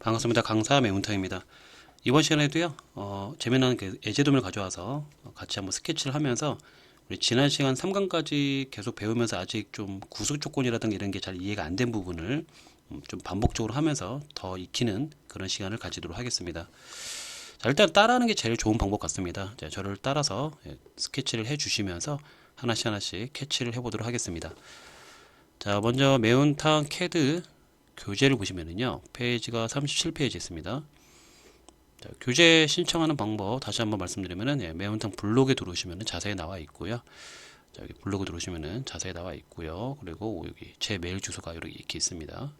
반갑습니다. 강사 매운탕입니다. 이번 시간에도요, 어, 재미난 그 예제도면을 가져와서 같이 한번 스케치를 하면서 우리 지난 시간 3강까지 계속 배우면서 아직 좀 구속 조건이라든가 이런 게 잘 이해가 안 된 부분을 음, 좀 반복적으로 하면서 더 익히는 그런 시간을 가지도록 하겠습니다. 자, 일단 따라하는 게 제일 좋은 방법 같습니다. 자, 저를 따라서 예, 스케치를 해 주시면서 하나씩 하나씩 캐치를 해 보도록 하겠습니다. 자, 먼저 매운탕 캐드 교재를 보시면은요, 페이지가 37페이지 있습니다. 자, 교재 신청하는 방법 다시 한번 말씀드리면은 예, 매운탕 블로그에 들어오시면은 자세히 나와 있고요. 자, 여기 블로그 들어오시면은 자세히 나와 있고요. 그리고 여기 제 메일 주소가 이렇게 있습니다.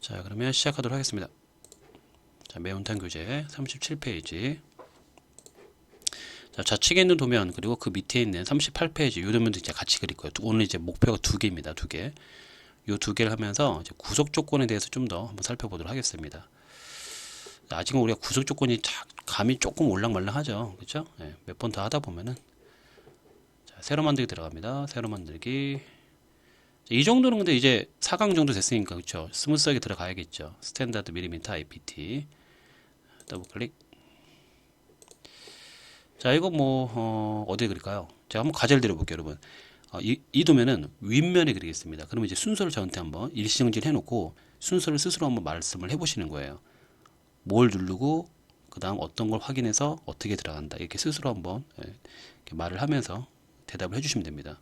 자, 그러면 시작하도록 하겠습니다. 자, 매운탕 교재 37페이지. 자, 좌측에 있는 도면 그리고 그 밑에 있는 38페이지 이 도면도 이제 같이 그릴 거예요. 오늘 이제 목표가 두 개입니다. 두 개. 요두 개를 하면서 구속 조건에 대해서 좀 더 한번 살펴보도록 하겠습니다. 아직은 우리가 구속 조건이 자- 감이 조금 올랑말랑하죠. 그렇죠? 몇번 더 하다 보면은 자, 새로 만들기 들어갑니다. 새로 만들기. 자, 이 정도는 근데 이제 4강 정도 됐으니까 그렇죠. 스무스하게 들어가야겠죠. 스탠다드 밀리미터 IPT. 더블 클릭. 자, 이거 뭐 어, 어디에 그릴까요? 제가 한번 과제를 드려볼게요, 여러분. 어, 이, 이 도면은 윗면에 그리겠습니다. 그러면 이제 순서를 저한테 한번 일시정지를 해놓고 순서를 스스로 한번 말씀을 해보시는 거예요. 뭘 누르고 그 다음 어떤 걸 확인해서 어떻게 들어간다 이렇게 스스로 한번 예, 이렇게 말을 하면서 대답을 해주시면 됩니다.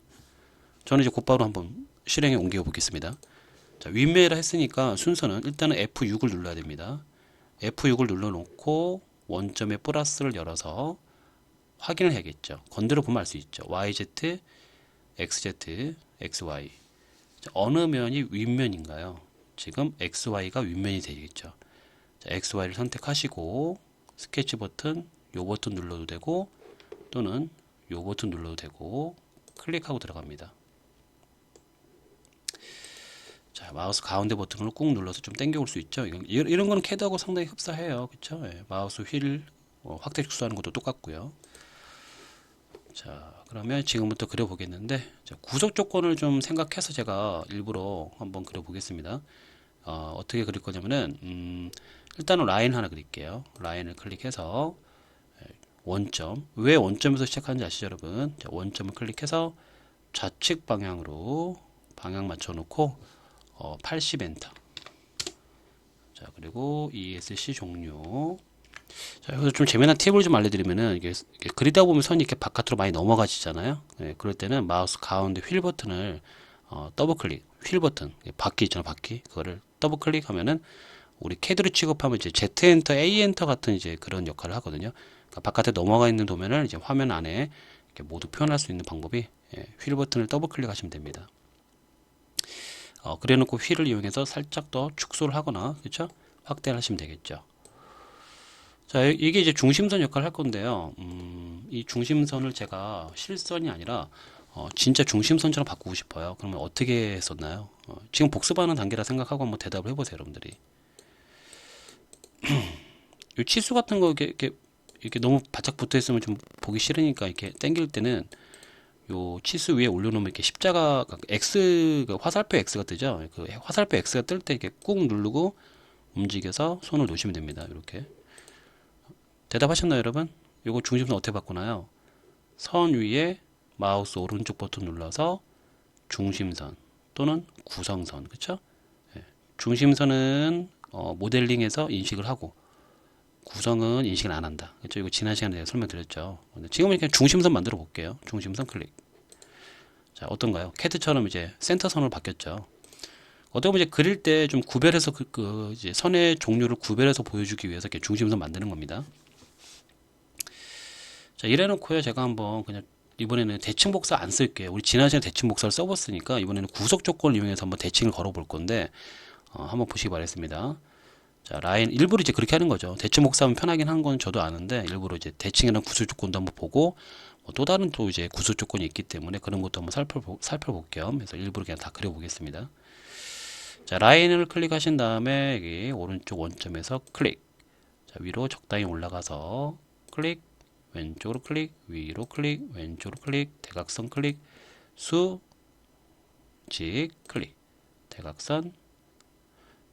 저는 이제 곧바로 한번 실행에 옮겨 보겠습니다. 자, 윗메라 했으니까 순서는 일단은 F6을 눌러야 됩니다. F6을 눌러놓고 원점에 플러스를 열어서 확인을 해야겠죠. 건드려 보면 알 수 있죠. YZ, XZ, XY. 자, 어느 면이 윗면인가요? 지금 XY가 윗면이 되겠죠. 자, XY를 선택하시고 스케치 버튼 요 버튼 눌러도 되고 또는 요 버튼 눌러도 되고 클릭하고 들어갑니다. 자, 마우스 가운데 버튼을 꾹 눌러서 좀 당겨 올 수 있죠. 이런, 이런 거는 캐드하고 상당히 흡사해요. 그렇죠? 예, 마우스 휠 어, 확대 축소하는 것도 똑같고요. 자, 그러면 지금부터 그려 보겠는데 구속 조건을 좀 생각해서 제가 일부러 한번 그려 보겠습니다. 어, 어떻게 그릴 거냐면은 음, 일단은 라인 하나 그릴게요. 라인을 클릭해서 예, 원점 왜 원점에서 시작하는지 아시죠 여러분? 자, 원점을 클릭해서 좌측 방향으로 방향 맞춰 놓고 어, 80 엔터. 자 그리고 ESC 종료. 자 여기서 좀 재미난 팁을 좀 알려드리면은 이게, 이게 그리다 보면 선이 이렇게 바깥으로 많이 넘어가지잖아요. 예, 그럴 때는 마우스 가운데 휠 버튼을 어, 더블 클릭, 휠 버튼, 바퀴 있잖아요, 바퀴. 그거를 더블 클릭하면은 우리 캐드로 취급하면 이제 Z 엔터, A 엔터 같은 이제 그런 역할을 하거든요. 그러니까 바깥에 넘어가 있는 도면을 이제 화면 안에 이렇게 모두 표현할 수 있는 방법이 예, 휠 버튼을 더블 클릭하시면 됩니다. 어, 그래놓고 휠을 이용해서 살짝 더 축소를 하거나 그렇죠? 확대를 하시면 되겠죠. 자, 이게 이제 중심선 역할을 할 건데요. 음, 이 중심선을 제가 실선이 아니라 어, 진짜 중심선처럼 바꾸고 싶어요. 그러면 어떻게 했었나요? 어, 지금 복습하는 단계라 생각하고 한번 대답을 해보세요, 여러분들이. 이 치수 같은 거 이렇게, 이렇게, 이렇게 너무 바짝 붙어 있으면 좀 보기 싫으니까 이렇게 당길 때는 요 치수 위에 올려놓으면 이렇게 십자가 X 그 화살표 X가 뜨죠. 그 화살표 X가 뜰 때 이렇게 꾹 누르고 움직여서 손을 놓으시면 됩니다. 이렇게 대답하셨나요, 여러분? 요거 중심선 어떻게 바꾸나요? 선 위에 마우스 오른쪽 버튼 눌러서 중심선 또는 구성선, 그쵸? 예. 중심선은 어, 모델링에서 인식을 하고 구성은 인식을 안 한다. 그렇죠? 이거 지난 시간에 설명드렸죠. 지금은 이렇게 중심선 만들어 볼게요. 중심선 클릭. 자, 어떤가요? 캐드처럼 이제 센터선으로 바뀌었죠. 어떻게 보면 이제 그릴 때 좀 구별해서 그, 그 이제 선의 종류를 구별해서 보여주기 위해서 이렇게 중심선 만드는 겁니다. 자, 이래놓고요. 제가 한번 그냥 이번에는 대칭 복사 안 쓸게요. 우리 지난 시간에 대칭 복사를 써봤으니까 이번에는 구속 조건을 이용해서 한번 대칭을 걸어볼 건데 어, 한번 보시기 바랬습니다. 자, 라인 일부러 이제 그렇게 하는 거죠. 대칭 복사하면 편하긴 한 건 저도 아는데 일부러 이제 대칭이랑 구속 조건도 한번 보고 뭐 또 다른 또 이제 구속 조건이 있기 때문에 그런 것도 한번 살펴보, 살펴볼 겸 해서 일부러 그냥 다 그려보겠습니다. 자, 라인을 클릭하신 다음에 여기 오른쪽 원점에서 클릭. 자, 위로 적당히 올라가서 클릭, 왼쪽으로 클릭, 위로 클릭, 왼쪽으로 클릭, 대각선 클릭, 수, 직 클릭, 대각선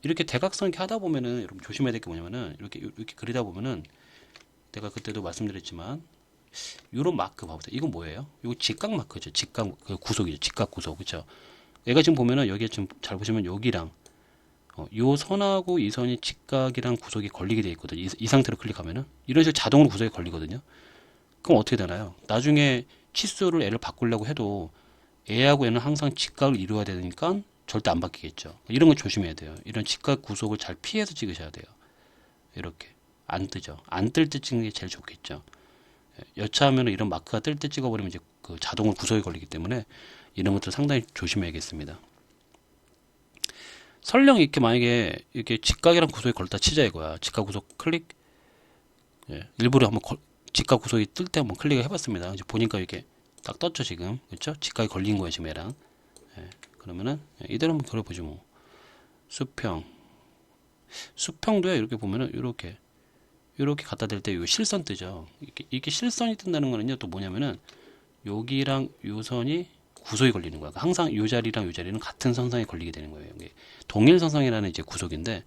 이렇게 대각선 이렇게 하다 보면은 여러분 조심해야 될 게 뭐냐면은 이렇게 이렇게 그리다 보면은 내가 그때도 말씀드렸지만 이런 마크 봐보세요. 이건 뭐예요? 이거 직각 마크죠. 직각 그 구속이죠. 직각 구속 그렇죠. 얘가 지금 보면은 여기에 지금 잘 보시면 여기랑 어, 요 선하고 이 선이 직각이랑 구속이 걸리게 돼 있거든요. 이, 이 상태로 클릭하면은 이런 식으로 자동으로 구속이 걸리거든요. 그럼 어떻게 되나요? 나중에 치수를 애를 바꾸려고 해도 애하고 애는 항상 직각을 이루어야 되니까 절대 안 바뀌겠죠. 이런 거 조심해야 돼요. 이런 직각 구속을 잘 피해서 찍으셔야 돼요. 이렇게 안 뜨죠. 안 뜰 때 찍는 게 제일 좋겠죠. 예, 여차하면 이런 마크가 뜰 때 찍어버리면 이제 그 자동으로 구속이 걸리기 때문에 이런 것들 상당히 조심해야겠습니다. 설령 이렇게 만약에 이렇게 직각이랑 구속이 걸다 치자 이거야. 직각 구속 클릭. 예, 일부러 한번 걸- 직각 구속이 뜰 때 한번 클릭을 해봤습니다. 이제 보니까 이렇게 딱 떴죠 지금, 그렇죠? 직각이 걸린 거예요 지금 얘랑. 예, 그러면은 예, 이대로 한번 그려보죠 뭐. 수평. 수평도야 이렇게 보면은 이렇게 이렇게 갖다 댈때요 실선 뜨죠. 이렇게, 이렇게 실선이 뜬다는 거는요 또 뭐냐면은 여기랑 요 선이 구속이 걸리는 거야. 항상 요 자리랑 요 자리는 같은 선상에 걸리게 되는 거예요. 이게 동일 선상이라는 이제 구속인데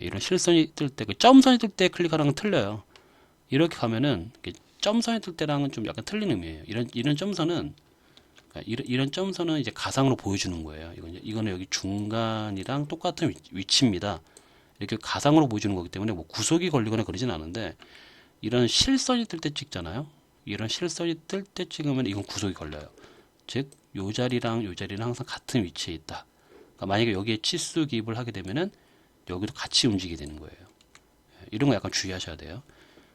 이런 실선이 뜰 때 그 점선이 뜰 때 클릭하는 건 틀려요. 이렇게 가면은 점선이 뜰 때랑은 좀 약간 틀린 의미예요. 이런 이런 점선은 그러니까 이런, 이런 점선은 이제 가상으로 보여주는 거예요. 이건 이거는 여기 중간이랑 똑같은 위- 위치 입니다. 이렇게 가상으로 보여주는 거기 때문에 뭐 구속이 걸리거나 그러진 않은데 이런 실선이 뜰 때 찍잖아요. 이런 실선이 뜰 때 찍으면 이건 구속이 걸려요. 즉, 요 자리랑 요 자리는 항상 같은 위치에 있다. 그러니까 만약에 여기에 치수 기입을 하게 되면은 여기도 같이 움직이게 되는 거예요. 예, 이런 거 약간 주의하셔야 돼요.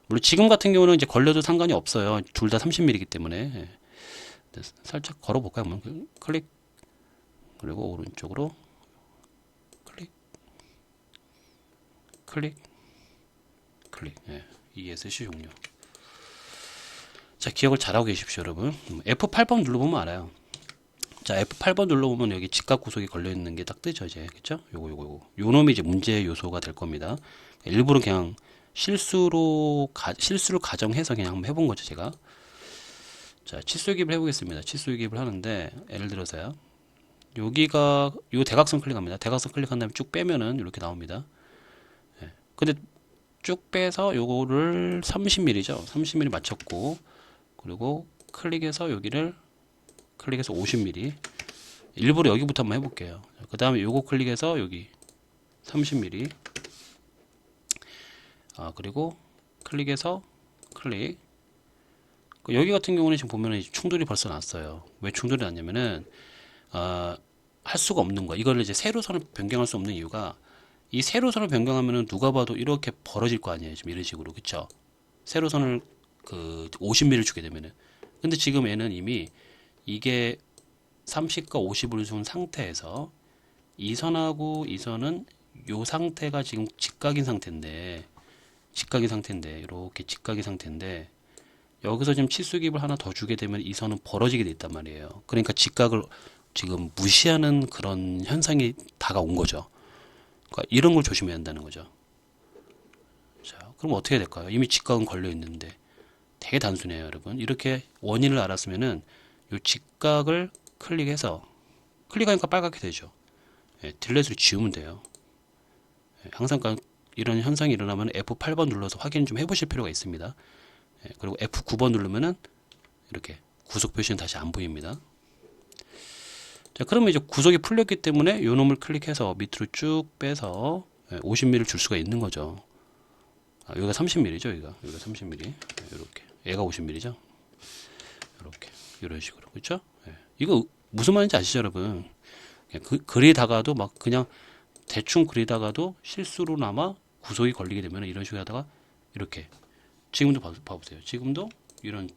물론 지금 같은 경우는 이제 걸려도 상관이 없어요. 둘 다 30mm이기 때문에. 예. 네, 살짝 걸어볼까요? 한번 클릭. 그리고 오른쪽으로 클릭. 클릭. 클릭. 예. ESC 종료. 자, 기억을 잘하고 계십시오, 여러분. 음, F8번 눌러보면 알아요. 자, F8번 눌러보면 여기 직각 구속이 걸려 있는 게 딱 뜨죠, 이제. 그쵸? 요거, 요거, 요거. 요 놈이 이제 문제 요소가 될 겁니다. 일부러 그냥 실수로, 가, 실수를 가정해서 그냥 한번 해본 거죠, 제가. 자, 치수기입을 해보겠습니다. 치수기입을 하는데, 예를 들어서요. 여기가, 요 대각선 클릭합니다. 대각선 클릭한 다음에 쭉 빼면은 이렇게 나옵니다. 예. 근데 쭉 빼서 요거를 30mm죠. 30mm 맞췄고, 그리고 클릭해서 여기를 클릭해서 50mm. 일부러 여기부터 한번 해볼게요. 그 다음에 요거 클릭해서 여기 30mm. 아, 그리고 클릭해서 클릭. 그 여기 같은 경우는 지금 보면은 충돌이 벌써 났어요. 왜 충돌이 났냐면은, 아, 할 수가 없는 거야. 이걸 이제 세로선을 변경할 수 없는 이유가 이 세로선을 변경하면은 누가 봐도 이렇게 벌어질 거 아니에요. 지금 이런 식으로. 그쵸? 세로선을 그 50mm를 주게 되면은. 근데 지금 얘는 이미 이게 30과 50을 준 상태에서 이 선하고 이 선은 요 상태가 지금 직각인 상태인데 직각인 상태인데 이렇게 직각인 상태인데 여기서 지금 치수기입을 하나 더 주게 되면 이 선은 벌어지게 돼 있단 말이에요. 그러니까 직각을 지금 무시하는 그런 현상이 다가온 거죠. 그러니까 이런 걸 조심해야 한다는 거죠. 자, 그럼 어떻게 될까요? 이미 직각은 걸려 있는데 되게 단순해요, 여러분. 이렇게 원인을 알았으면은 요 직각을 클릭해서 클릭하니까 빨갛게 되죠. 예, 딜렛을 지우면 돼요. 예, 항상 까- 이런 현상이 일어나면 F8번 눌러서 확인 좀 해보실 필요가 있습니다. 예, 그리고 F9번 누르면은 이렇게 구속 표시는 다시 안 보입니다. 자, 그러면 이제 구속이 풀렸기 때문에 요 놈을 클릭해서 밑으로 쭉 빼서 50mm를 줄 수가 있는 거죠. 아, 여기가 30mm죠, 여기가. 여기가 30mm. 이렇게. 얘가 50mm죠. 이렇게. 이런 식으로. 그렇죠? 이거 무슨 말인지 아시죠, 여러분? 그냥 그, 그리다가도 막 그냥 대충 그리다가도 실수로나마 구속이 걸리게 되면 이런 식으로 하다가 이렇게 지금도 봐, 봐보세요. 지금도 이런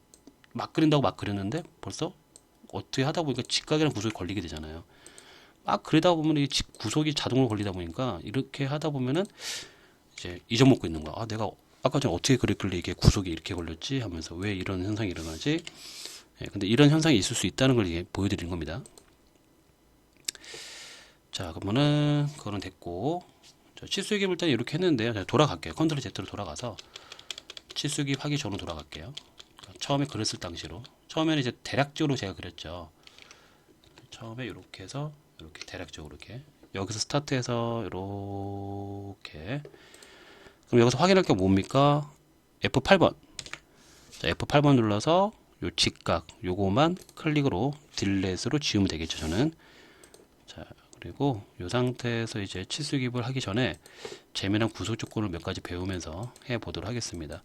막 그린다고 막 그렸는데 벌써 어떻게 하다 보니까 직각이랑 구속이 걸리게 되잖아요. 막 그러다 보면 이 직- 구속이 자동으로 걸리다 보니까 이렇게 하다 보면은 이제 잊어먹고 있는 거야. 아, 내가 아까 전에 어떻게 그랬길래 이게 구속이 이렇게 걸렸지 하면서 왜 이런 현상이 일어나지? 예, 근데 이런 현상이 있을 수 있다는 걸 이제 보여드리는 겁니다. 자, 그러면은 그거는 됐고, 자, 치수기입 일단 이렇게 했는데요. 자, 돌아갈게요. 컨트롤 Z로 돌아가서 치수기입 하기 전으로 돌아갈게요. 자, 처음에 그렸을 당시로. 처음에는 이제 대략적으로 제가 그렸죠. 처음에 이렇게 해서 이렇게 대략적으로 이렇게 여기서 스타트해서 이렇게 그럼 여기서 확인할 게 뭡니까? F8번. 자, F8번 눌러서 요 직각 요거만 클릭으로 딜렛으로 지우면 되겠죠, 저는. 자, 그리고 요 상태에서 이제 치수 기입을 하기 전에 재미난 구속 조건을 몇 가지 배우면서 해 보도록 하겠습니다.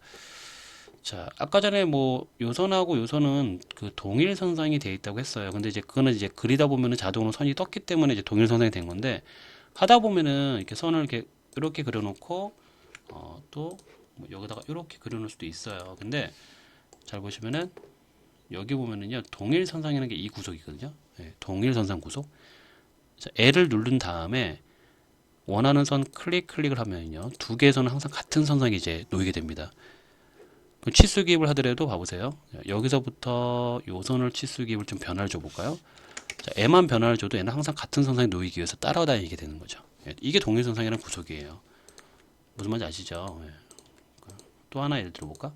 자, 아까 전에 뭐 요선하고 요선은 그 동일 선상이 돼 있다고 했어요. 근데 이제 그거는 이제 그리다 보면은 자동으로 선이 떴기 때문에 이제 동일 선상이 된 건데 하다 보면은 이렇게 선을 이렇게 이렇게 그려놓고 어, 또뭐 여기다가 이렇게 그려놓을 수도 있어요. 근데 잘 보시면은 여기 보면은요 동일 선상이라는 게 이 구속이거든요. 예, 동일 선상 구속. 자, L을 누른 다음에 원하는 선 클릭 클릭을 하면요 두 개의 선은 항상 같은 선상에 이제 놓이게 됩니다. 그럼 치수 기입을 하더라도 봐보세요. 여기서부터 요 선을 치수 기입을 좀 변화를 줘볼까요? 자, 애만 변화를 줘도 얘는 항상 같은 선상에 놓이기 위해서 따라다니게 되는 거죠. 예, 이게 동일 선상이라는 구속이에요. 무슨 말인지 아시죠? 예. 또 하나 예를 들어볼까?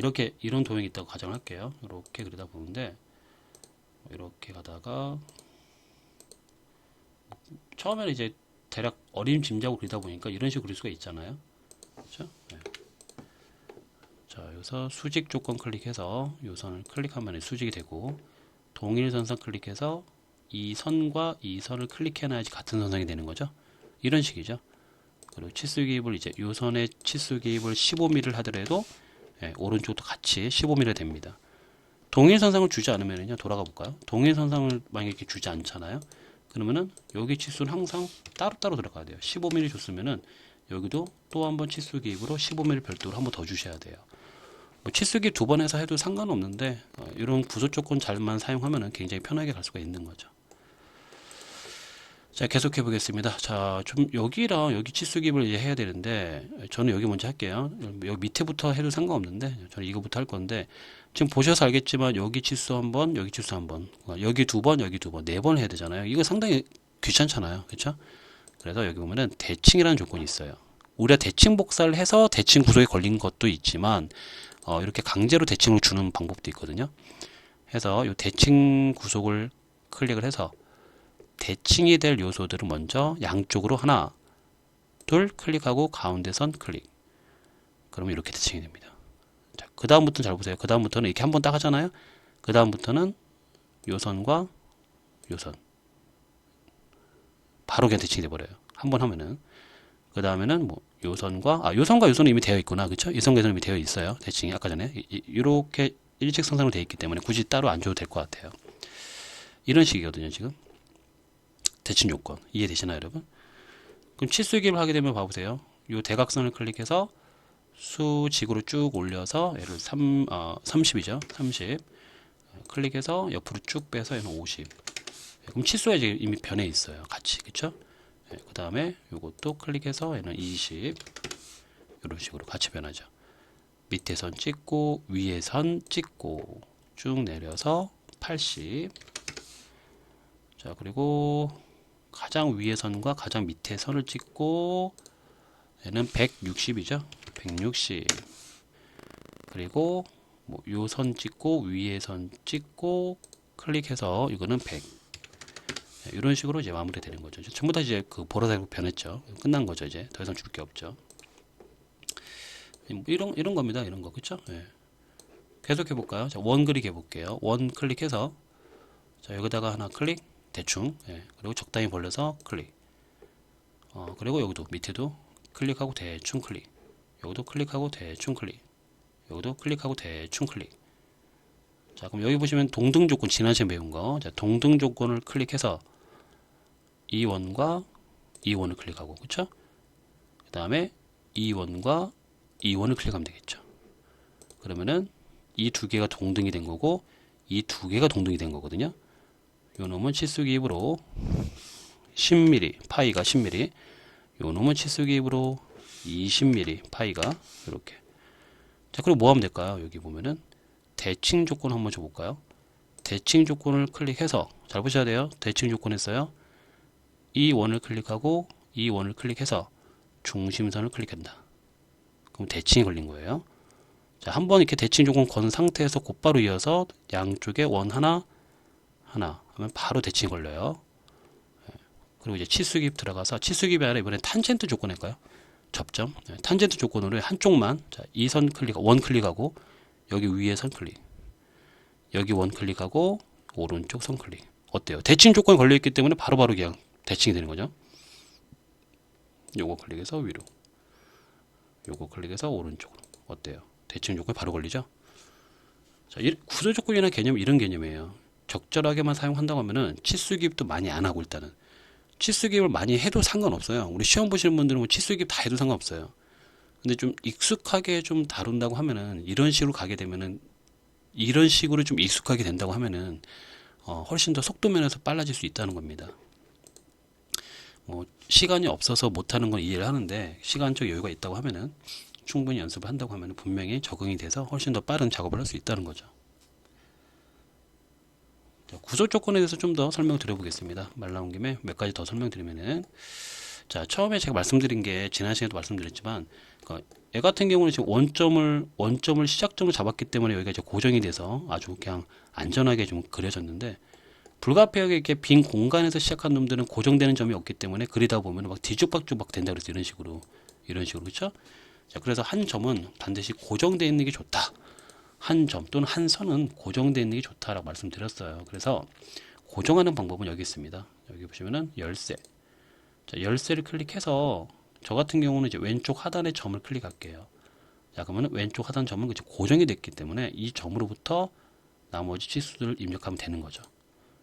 이렇게 이런 도형이 있다고 가정을 할게요. 이렇게 그리다 보는데 이렇게 가다가 처음에는 이제 대략 어림 짐작으로 그리다 보니까 이런 식으로 그릴 수가 있잖아요. 그렇죠? 네. 자, 여기서 수직 조건 클릭해서 이 선을 클릭하면 수직이 되고 동일 선상 클릭해서 이 선과 이 선을 클릭해 놔야지 같은 선상이 되는 거죠. 이런 식이죠. 그리고 치수 기입을 이제 요 선에 치수 기입을 15mm를 하더라도 예, 오른쪽도 같이 15mm 됩니다. 동일 선상을 주지 않으면요 돌아가 볼까요? 동일 선상을 만약에 이렇게 주지 않잖아요. 그러면은 여기 치수는 항상 따로따로 들어가야 돼요. 15mm 줬으면은 여기도 또 한 번 치수 기입으로 15mm 별도로 한 번 더 주셔야 돼요. 뭐 치수 기입 두 번 해서 해도 상관없는데 어, 이런 구조 조건 잘만 사용하면은 굉장히 편하게 갈 수가 있는 거죠. 자, 계속해 보겠습니다. 자, 좀 여기랑 여기 치수 기입을 이제 해야 되는데 저는 여기 먼저 할게요. 여기 밑에부터 해도 상관없는데 저는 이거부터 할 건데 지금 보셔서 알겠지만 여기 치수 한 번, 여기 치수 한 번, 여기 두 번, 여기 두 번, 네 번 해야 되잖아요. 이거 상당히 귀찮잖아요. 그렇죠? 그래서 여기 보면은 대칭이라는 조건이 있어요. 우리가 대칭 복사를 해서 대칭 구조에 걸린 것도 있지만 어, 이렇게 강제로 대칭을 주는 방법도 있거든요. 해서 이 대칭 구속을 클릭을 해서 대칭이 될 요소들은 먼저 양쪽으로 하나, 둘 클릭하고 가운데 선 클릭. 그러면 이렇게 대칭이 됩니다. 자, 그 다음부터는 잘 보세요. 그 다음부터는 이렇게 한 번 딱 하잖아요. 그 다음부터는 요선과 요선. 바로 그냥 대칭이 돼버려요. 한 번 하면은. 그 다음에는 뭐 요선과, 아, 요선과 요선은 이미 되어 있구나. 그쵸? 요선과 요선은 이미 되어 있어요. 대칭이 아까 전에. 이렇게 일직선상으로 되어 있기 때문에 굳이 따로 안 줘도 될 것 같아요. 이런 식이거든요, 지금. 대칭 요건 이해되시나요 여러분? 그럼 치수 기입을 하게 되면 봐보세요. 이 대각선을 클릭해서 수직으로 쭉 올려서 얘를 3, 어, 30이죠. 30 클릭해서 옆으로 쭉 빼서 얘는 50 그럼 치수가 이제 이미 변해 있어요. 같이 그쵸? 네, 그 다음에 이것도 클릭해서 얘는 20 이런 식으로 같이 변하죠. 밑에 선 찍고 위에 선 찍고 쭉 내려서 80자 그리고 가장 위의 선과 가장 밑에 선을 찍고 얘는 160이죠. 160 그리고 뭐 요 선 찍고 위에 선 찍고 클릭해서 이거는 100 이런 식으로 이제 마무리 되는 거죠. 전부 다 이제 그 보라색으로 변했죠. 끝난 거죠. 이제 더 이상 줄 게 없죠. 뭐 이런 이런 겁니다. 이런 거 그렇죠? 네. 계속 해 볼까요? 자, 원 그릭 해볼게요. 원 클릭해서 자 여기다가 하나 클릭 대충 예, 그리고 적당히 벌려서 클릭. 어, 그리고 여기도 밑에도 클릭하고 대충 클릭. 여기도 클릭하고 대충 클릭. 여기도 클릭하고 대충 클릭. 자 그럼 여기 보시면 동등 조건 지난 시간에 배운 거. 자, 동등 조건을 클릭해서 이 원과 이 원을 클릭하고 그쵸? 그 다음에 이 원과 이 원을 클릭하면 되겠죠. 그러면은 이 두 개가 동등이 된 거고 이 두 개가 동등이 된 거거든요 요 놈은 치수 기입으로 10mm, 파이가 10mm. 요 놈은 치수 기입으로 20mm, 파이가 이렇게. 자, 그리고 뭐 하면 될까요? 여기 보면은 대칭 조건 한번 줘 볼까요? 대칭 조건을 클릭해서 잘 보셔야 돼요. 대칭 조건 했어요. 이 원을 클릭하고 이 원을 클릭해서 중심선을 클릭한다. 그럼 대칭이 걸린 거예요. 자, 한 번 이렇게 대칭 조건 건 상태에서 곧바로 이어서 양쪽에 원 하나, 하나 하면 바로 대칭이 걸려요. 그리고 이제 치수기입 들어가서 치수기입이 아니라 이번엔 탄젠트 조건 할까요? 접점. 네, 탄젠트 조건으로 한쪽만 자, 이 선 클릭, 원 클릭하고 여기 위에 선 클릭. 여기 원 클릭하고 오른쪽 선 클릭. 어때요? 대칭 조건이 걸려 있기 때문에 바로 바로 그냥 대칭이 되는 거죠. 요거 클릭해서 위로. 요거 클릭해서 오른쪽으로. 어때요? 대칭 조건이 바로 걸리죠? 자, 이 구조 조건이나 개념 이런 개념이에요. 적절하게만 사용한다고 하면은 치수 기입도 많이 안 하고 일단은 치수 기입을 많이 해도 상관없어요. 우리 시험 보시는 분들은 뭐 치수 기입 다 해도 상관없어요. 근데 좀 익숙하게 좀 다룬다고 하면은 이런 식으로 가게 되면은 이런 식으로 좀 익숙하게 된다고 하면은 어, 훨씬 더 속도 면에서 빨라질 수 있다는 겁니다. 뭐 시간이 없어서 못하는 건 이해를 하는데 시간적 여유가 있다고 하면은 충분히 연습을 한다고 하면 분명히 적응이 돼서 훨씬 더 빠른 작업을 할 수 있다는 거죠. 자, 구조 조건에 대해서 좀 더 설명 드려보겠습니다. 말 나온 김에 몇 가지 더 설명드리면은 자 처음에 제가 말씀드린 게 지난 시간에도 말씀드렸지만 그, 얘 같은 경우는 지금 원점을 원점을 시작점을 잡았기 때문에 여기가 이제 고정이 돼서 아주 그냥 안전하게 좀 그려졌는데 불가피하게 이렇게 빈 공간에서 시작한 놈들은 고정되는 점이 없기 때문에 그리다 보면 막 뒤죽박죽 된다 그래서 이런 식으로 이런 식으로 그렇죠? 자 그래서 한 점은 반드시 고정되어 있는 게 좋다. 한 점 또는 한 선은 고정되어 있는 게 좋다라고 말씀드렸어요. 그래서 고정하는 방법은 여기 있습니다. 여기 보시면은 열쇠. 자, 열쇠를 클릭해서 저 같은 경우는 이제 왼쪽 하단의 점을 클릭할게요. 자, 그러면 왼쪽 하단 점은 이제 고정이 됐기 때문에 이 점으로부터 나머지 치수들을 입력하면 되는 거죠.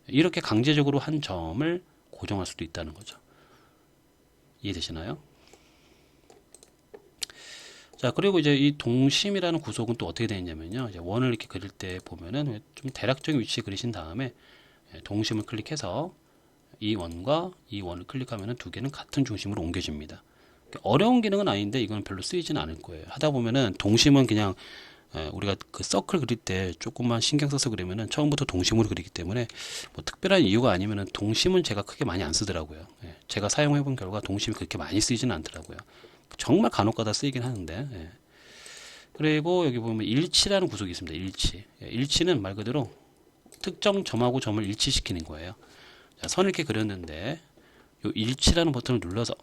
이렇게 강제적으로 한 점을 고정할 수도 있다는 거죠. 이해되시나요? 자, 그리고 이제 이 동심이라는 구속은 또 어떻게 되냐면요. 이제 원을 이렇게 그릴 때 보면은 좀 대략적인 위치 그리신 다음에 예, 동심을 클릭해서 이 원과 이 원을 클릭하면은 두 개는 같은 중심으로 옮겨집니다. 어려운 기능은 아닌데 이건 별로 쓰이지는 않을 거예요. 하다 보면은 동심은 그냥 예, 우리가 그 서클 그릴 때 조금만 신경 써서 그리면은 처음부터 동심으로 그리기 때문에 뭐 특별한 이유가 아니면은 동심은 제가 크게 많이 안 쓰더라고요. 예, 제가 사용해 본 결과 동심이 그렇게 많이 쓰이지는 않더라고요. 정말 간혹가다 쓰이긴 하는데. 예. 그리고 여기 보면 일치라는 구속이 있습니다. 일치. 예, 일치는 말 그대로 특정 점하고 점을 일치시키는 거예요. 자, 선을 이렇게 그렸는데 요 일치라는 버튼을 눌러서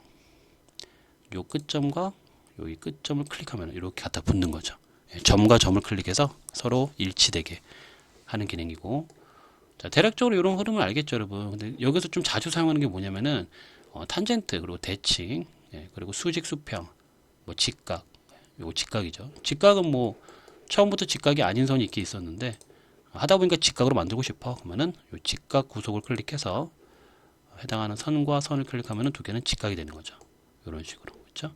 요 끝점과 여기 끝점을 클릭하면 이렇게 갖다 붙는 거죠. 예, 점과 점을 클릭해서 서로 일치되게 하는 기능이고 자, 대략적으로 이런 흐름을 알겠죠, 여러분. 근데 여기서 좀 자주 사용하는 게 뭐냐면은 어, 탄젠트 그리고 대칭 예, 그리고 수직 수평 뭐 직각 요거 직각이죠. 직각은 뭐 처음부터 직각이 아닌 선이 있게 있었는데 하다 보니까 직각으로 만들고 싶어 그러면은 요 직각 구속을 클릭해서 해당하는 선과 선을 클릭하면은 두 개는 직각이 되는 거죠. 이런 식으로 그렇죠?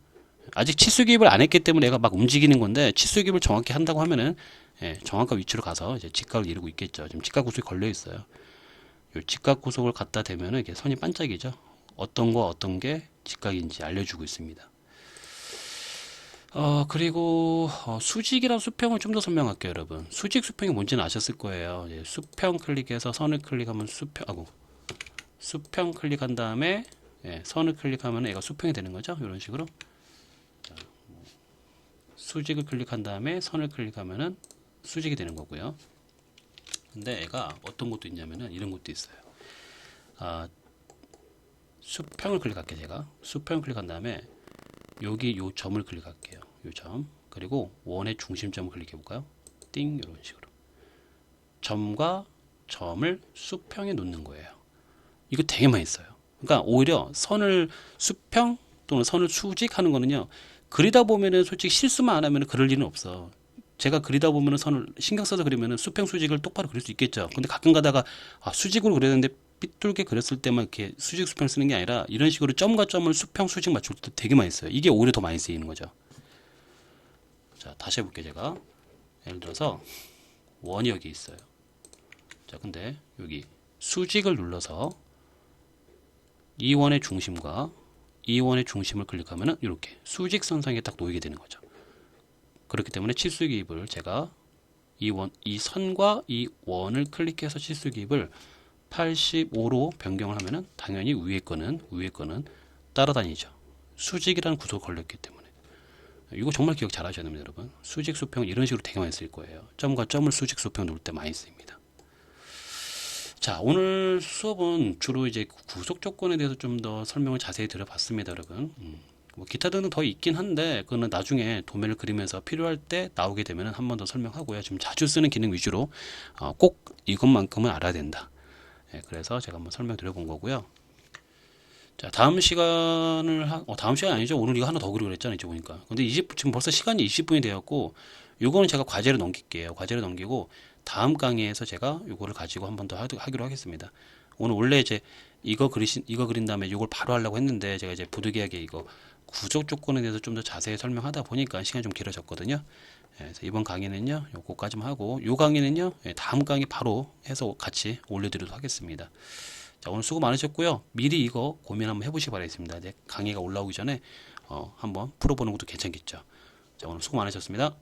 아직 치수 기입을 안 했기 때문에 얘가 막 움직이는 건데 치수 기입을 정확히 한다고 하면은 예, 정확한 위치로 가서 이제 직각을 이루고 있겠죠. 지금 직각 구속이 걸려 있어요. 요 직각 구속을 갖다 대면은 이게 선이 반짝이죠. 어떤 거 어떤 게 직각인지 알려주고 있습니다. 어, 그리고 어, 수직이랑 수평을 좀 더 설명할게요, 여러분. 수직 수평이 뭔지는 아셨을 거예요. 예, 수평 클릭해서 선을 클릭하면 수평, 하고 수평 클릭한 다음에 예, 선을 클릭하면 얘가 수평이 되는 거죠. 이런 식으로. 자, 뭐, 수직을 클릭한 다음에 선을 클릭하면은 수직이 되는 거고요. 근데 얘가 어떤 것도 있냐면은 이런 것도 있어요. 아, 수평을 클릭할게요, 제가. 수평 클릭한 다음에 여기 요 점을 클릭할게요. 요 점. 그리고 원의 중심점을 클릭해 볼까요? 띵 이런 식으로. 점과 점을 수평에 놓는 거예요. 이거 되게 많이 써요. 그러니까 오히려 선을 수평 또는 선을 수직하는 거는요. 그리다 보면은 솔직히 실수만 안 하면은 그럴 일은 없어. 제가 그리다 보면은 선을 신경 써서 그리면은 수평 수직을 똑바로 그릴 수 있겠죠. 근데 가끔 가다가 아, 수직으로 그렸는데 삐뚤게 그렸을 때만 이렇게 수직 수평 쓰는 게 아니라 이런 식으로 점과 점을 수평 수직 맞출 때 되게 많이 써요. 이게 오히려 더 많이 쓰이는 거죠. 자, 다시 해볼게요, 제가. 예를 들어서 원이 여기 있어요. 자, 근데 여기 수직을 눌러서 이 원의 중심과 이 원의 중심을 클릭하면은 이렇게 수직 선상에 딱 놓이게 되는 거죠. 그렇기 때문에 치수 기입을 제가 이 원, 이 선과 이 원을 클릭해서 치수 기입을 85로 변경을 하면은 당연히 위에 거는 위에 거는 따라다니죠. 수직이라는 구조가 걸렸기 때문에. 이거 정말 기억 잘 하셔야 됩니다, 여러분. 수직 수평 이런 식으로 되게 많이 쓸 거예요. 점과 점을 수직 수평 놓을 때 많이 씁니다. 자, 오늘 수업은 주로 이제 구속 조건에 대해서 좀 더 설명을 자세히 드려봤습니다, 여러분. 음, 뭐 기타 등등 더 있긴 한데 그거는 나중에 도면을 그리면서 필요할 때 나오게 되면 한 번 더 설명하고요. 지금 자주 쓰는 기능 위주로 어, 꼭 이것만큼은 알아야 된다. 예, 그래서 제가 한번 설명드려 본 거고요. 자, 다음 시간을 하, 어, 다음 시간 아니죠? 오늘 이거 하나 더 그리고 그랬잖아요, 이제 보니까. 근데 20, 지금 벌써 시간이 20분이 되었고, 요거는 제가 과제로 넘길게요. 과제로 넘기고, 다음 강의에서 제가 요거를 가지고 한 번 더 하기로 하겠습니다. 오늘 원래 이제 이거 그리신, 이거 그린 다음에 요걸 바로 하려고 했는데, 제가 이제 부득이하게 이거 구조 조건에 대해서 좀 더 자세히 설명하다 보니까 시간이 좀 길어졌거든요. 예, 그래서 이번 강의는요, 요거까지만 하고, 요 강의는요, 예, 다음 강의 바로 해서 같이 올려드리도록 하겠습니다. 자, 오늘 수고 많으셨고요. 미리 이거 고민 한번 해보시기 바라겠습니다. 이제 강의가 올라오기 전에 어, 한번 풀어보는 것도 괜찮겠죠. 자, 오늘 수고 많으셨습니다.